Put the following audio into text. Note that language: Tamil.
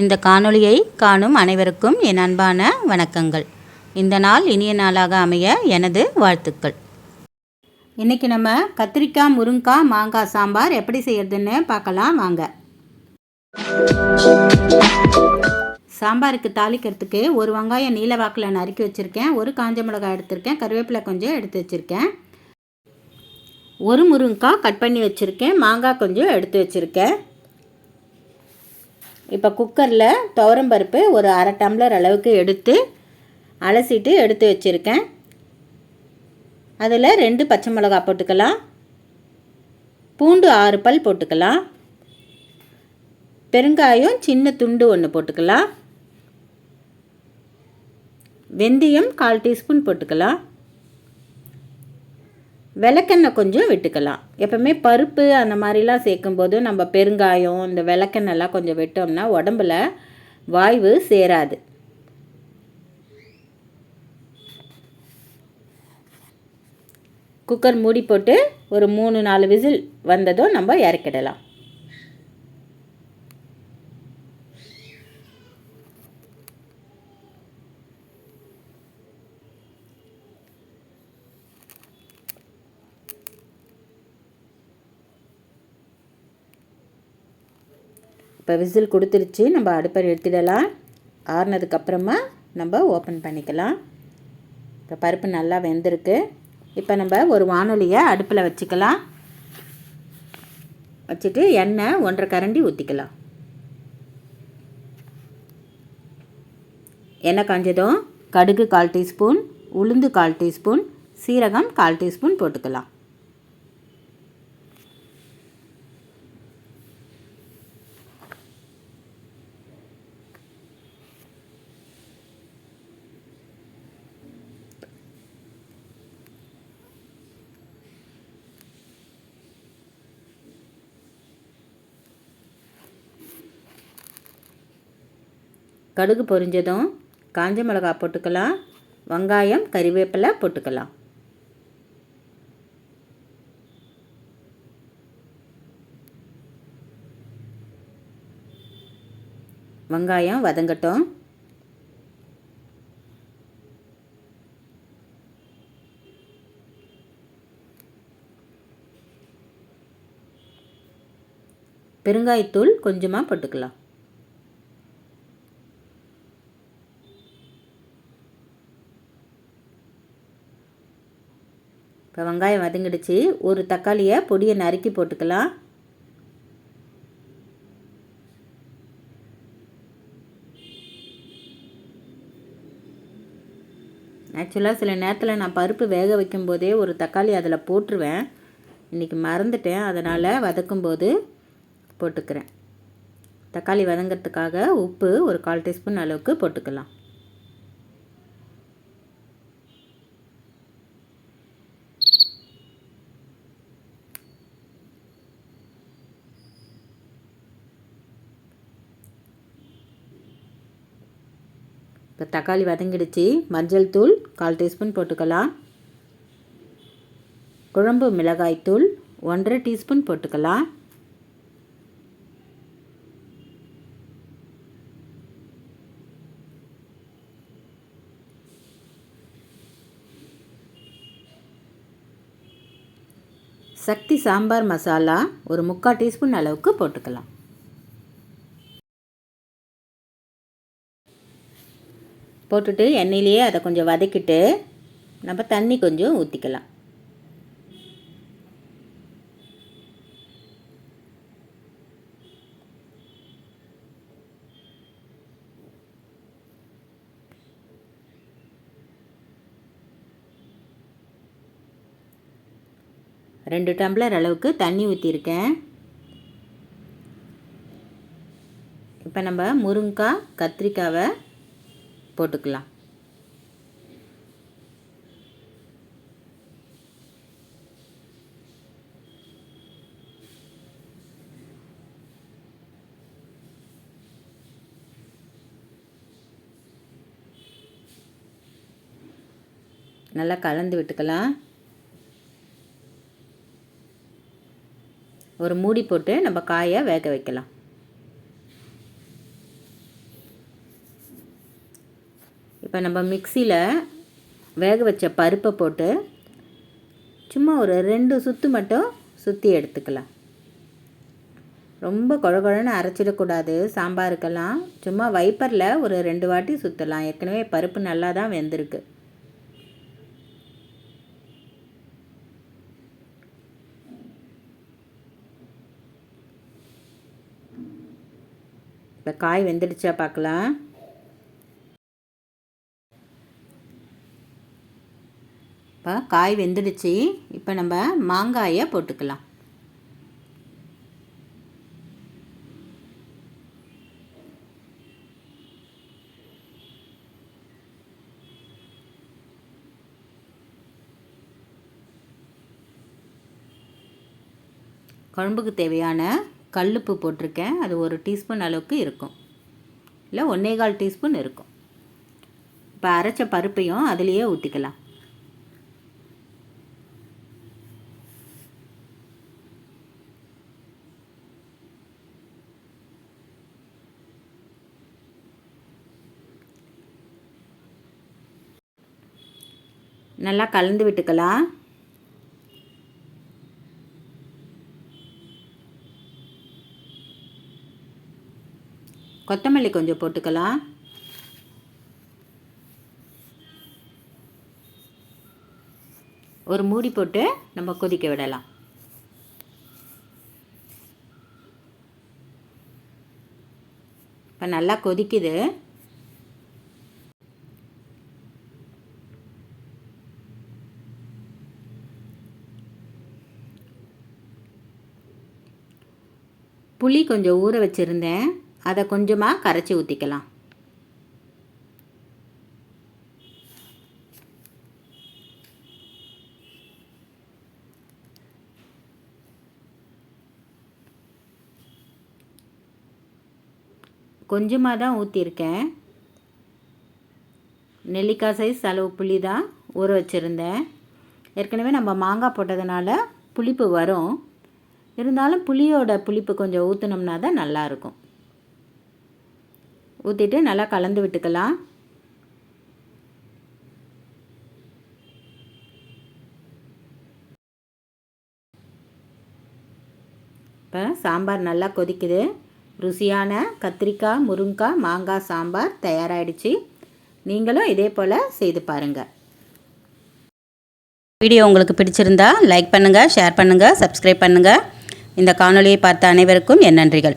இந்த காணொளியை காணும் அனைவருக்கும் என் அன்பான வணக்கங்கள். இந்த நாள் இனிய நாளாக அமைய எனது வாழ்த்துக்கள். இன்றைக்கி நம்ம கத்திரிக்காய் முருங்காய் மாங்காய் சாம்பார் எப்படி செய்யறதுன்னு பார்க்கலாம் வாங்க. சாம்பாருக்கு தாளிக்கிறதுக்கு ஒரு வெங்காயம் நீல வாக்கில் நறுக்கி வச்சுருக்கேன். ஒரு காஞ்ச மிளகாய் எடுத்திருக்கேன். கருவேப்பிலை கொஞ்சம் எடுத்து வச்சுருக்கேன். ஒரு முருங்காய் கட் பண்ணி வச்சுருக்கேன். மாங்காய் கொஞ்சம் எடுத்து வச்சுருக்கேன். இப்போ குக்கரில் துவரம்பருப்பு ஒரு அரை டம்ளர் அளவுக்கு எடுத்து அலசிட்டு எடுத்து வச்சுருக்கேன். அதில் ரெண்டு பச்சை மிளகா போட்டுக்கலாம். பூண்டு ஆறு பல் போட்டுக்கலாம். பெருங்காயம் சின்ன துண்டு ஒன்று போட்டுக்கலாம். வெந்தயம் கால் டீஸ்பூன் போட்டுக்கலாம். விளக்கெண்ணெய் கொஞ்சம் விட்டுக்கலாம். எப்போவுமே பருப்பு அந்த மாதிரிலாம் சேர்க்கும்போது நம்ம பெருங்காயம் இந்த விளக்கெண்ணெய்லாம் கொஞ்சம் விட்டோம்னா உடம்புல வாய்வு சேராது. குக்கர் மூடி போட்டு ஒரு மூணு நாலு விசில் வந்ததும் நம்ம இறக்கிடலாம். இப்போ விசில் கொடுத்துருச்சு நம்ம அடுப்பை எடுத்துடலாம் ஆறுனதுக்கப்புறமா நம்ம ஓப்பன் பண்ணிக்கலாம். இப்போ பருப்பு நல்லா வெந்திருக்கு. இப்போ நம்ம ஒரு வானொலியை அடுப்பில் வச்சுக்கலாம். வச்சுட்டு எண்ணெய் ஒன்றரை கரண்டி ஊற்றிக்கலாம். எண்ணெய் காஞ்சதும் கடுகு கால் டீஸ்பூன் உளுந்து கால் டீஸ்பூன் சீரகம் கால் டீஸ்பூன் போட்டுக்கலாம். கடுகு பொரிஞ்சதும் காஞ்ச மிளகாய் போட்டுக்கலாம். வெங்காயம் கறிவேப்பிலை போட்டுக்கலாம். வெங்காயம் வதங்கட்டும். பெருங்காயத்தூள் கொஞ்சமாக போட்டுக்கலாம். இப்போ வெங்காயம் வதங்கிடுச்சு. ஒரு தக்காளியை பொடியை நறுக்கி போட்டுக்கலாம். ஆக்சுவலாக சில நேரத்தில் நான் பருப்பு வேக வைக்கும்போதே ஒரு தக்காளி அதில் போட்டுருவேன். இன்றைக்கி மறந்துட்டேன். அதனால் வதக்கும்போது போட்டுக்கிறேன். தக்காளி வதங்கிறதுக்காக உப்பு ஒரு கால் டீஸ்பூன் அளவுக்கு போட்டுக்கலாம். இப்போ தக்காளி வதங்கிடுச்சு. மஞ்சள் தூள் கால் டீஸ்பூன் போட்டுக்கலாம். குழம்பு மிளகாய் தூள் ஒன்றரை டீஸ்பூன் போட்டுக்கலாம். சக்தி சாம்பார் மசாலா ஒரு முக்கால் டீஸ்பூன் அளவுக்கு போட்டுக்கலாம். போட்டுட்டு எண்ணெயிலேயே அதை கொஞ்சம் வதக்கிட்டு நம்ம தண்ணி கொஞ்சம் ஊற்றிக்கலாம் ரெண்டு டம்ளர் அளவுக்கு தண்ணி ஊற்றிருக்கேன் இப்போ நம்ம முருங்கைக்காய் கத்திரிக்காவை போட்டுக்கலாம். நல்லா கலந்து விட்டுக்கலாம். ஒரு மூடி போட்டு நம்ம காயை வேக வைக்கலாம். இப்போ நம்ம மிக்சியில் வேக வச்ச பருப்பை போட்டு சும்மா ஒரு ரெண்டு சுற்று மட்டும் சுற்றி எடுத்துக்கலாம். ரொம்ப குழகுழன்னு அரைச்சிடக்கூடாது. சாம்பாருக்கெல்லாம் சும்மா வைப்பரில் ஒரு ரெண்டு வாட்டி சுற்றலாம் ஏற்கனவே பருப்பு நல்லா தான் வெந்திருக்கு. இப்போ காய் வெந்துடுச்சா பார்க்கலாம் இப்போ காய் வெந்துடுச்சு. இப்போ நம்ம மாங்காயை போட்டுக்கலாம். குழம்புக்கு தேவையான கல்லுப்பு போட்டிருக்கேன். அது ஒரு டீஸ்பூன் அளவுக்கு இருக்கும். இல்லை ஒன்றே கால் டீஸ்பூன் இருக்கும். இப்போ அரைச்ச பருப்பையும் அதுலேயே ஊற்றிக்கலாம் நல்லா கலந்து விட்டுக்கலாம். கொத்தமல்லி கொஞ்சம் போட்டுக்கலாம். ஒரு மூடி போட்டு நம்ம கொதிக்க விடலாம். இப்போ நல்லா கொதிக்குது. புளி கொஞ்சம் ஊற வச்சுருந்தேன். அதை கொஞ்சமாக கரைச்சி ஊற்றிக்கலாம் கொஞ்சமாக தான் ஊற்றிருக்கேன் நெல்லிக்காய் சைஸ் அளவு புளி தான் ஊற வச்சுருந்தேன். ஏற்கனவே நம்ம மாங்காய் போட்டதுனால புளிப்பு வரும். இருந்தாலும் புளியோட புளிப்பு கொஞ்சம் ஊற்றினோம்னா தான் நல்லாயிருக்கும். ஊற்றிட்டு நல்லா கலந்து விட்டுக்கலாம். இப்போ சாம்பார் நல்லா கொதிக்குது. ருசியான கத்திரிக்காய் முருங்காய் மாங்காய் சாம்பார் தயாராகிடுச்சு நீங்களும் இதே போல் செய்து பாருங்கள் வீடியோ உங்களுக்கு பிடிச்சிருந்தா லைக் பண்ணுங்கள் ஷேர் பண்ணுங்கள் சப்ஸ்கிரைப் பண்ணுங்கள் இந்த காணொலியை பார்த்த அனைவருக்கும் என் நன்றிகள்.